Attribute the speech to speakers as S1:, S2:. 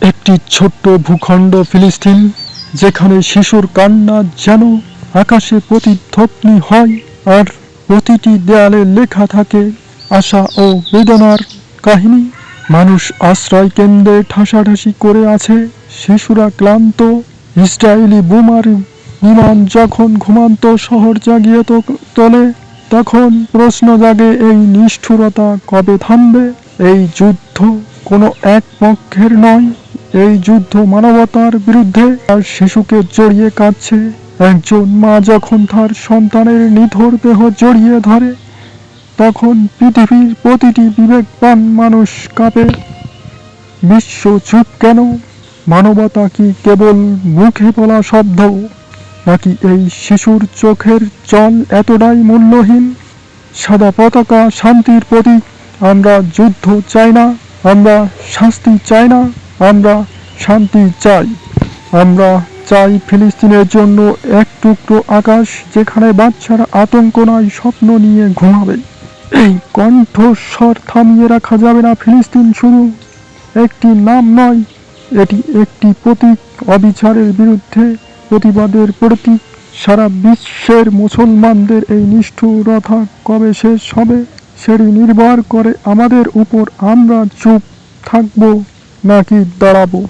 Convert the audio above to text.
S1: একটি ছোট্ট ভূখণ্ড ফিলিস্তিন, যেখানে শিশুর কান্না যেন আকাশে প্রতিধ্বনি হয় আর প্রতিটি দেয়ালে লেখা থাকে আশা ও বেদনার কাহিনী। মানুষ আশ্রয় কেন্দ্রে ঠাসাঠাসি করে আছে, শিশুরা ক্লান্ত, ইসরায়েলি বোমার বিমান যখন ঘুমান্ত শহর জাগিয়ে তো- তোলে, তখন প্রশ্ন জাগে এই নিষ্ঠুরতা কবে থামবে? এই যুদ্ধ কোনো এক পক্ষের নয়। এই যুদ্ধ মানবতার বিরুদ্ধে। আর শিশুকে জড়িয়ে কাঁদছে। একজন মা যখন তার সন্তানের নিথর দেহ জড়িয়ে ধরে, তখন পৃথিবীর প্রতিটি বিবেকবান মানুষ কাঁপে। বিশ্ব চুপ কেন? মানবতা কি কেবল মুখে বলা শব্দ? নাকি এই শিশুর চোখের জল এতটাই মূল্যহীন? সাদা পতাকা শান্তির প্রতীক। আমরা যুদ্ধ চাই না, আমরা শাস্তি চাই না। আমরা শান্তি চাই। আমরা চাই ফিলিস্তিনের জন্য এক টুকরো আকাশ যেখানে বাচ্চারা আতঙ্ক নয়, স্বপ্ন নিয়ে ঘুমাবে। এই কণ্ঠস্বর থামিয়ে রাখা যাবে না ফিলিস্তিন শুধু। একটি নাম নয়, এটি একটি প্রতীক। অবিচারের বিরুদ্ধে প্রতিবাদের প্রতীক। সারা বিশ্বের মুসলমানদের এই নিষ্ঠুরতা কবে শেষ হবে, সেটি নির্ভর করে আমাদের উপর আমরা চুপ থাকব। নাকি দাঁড়াবো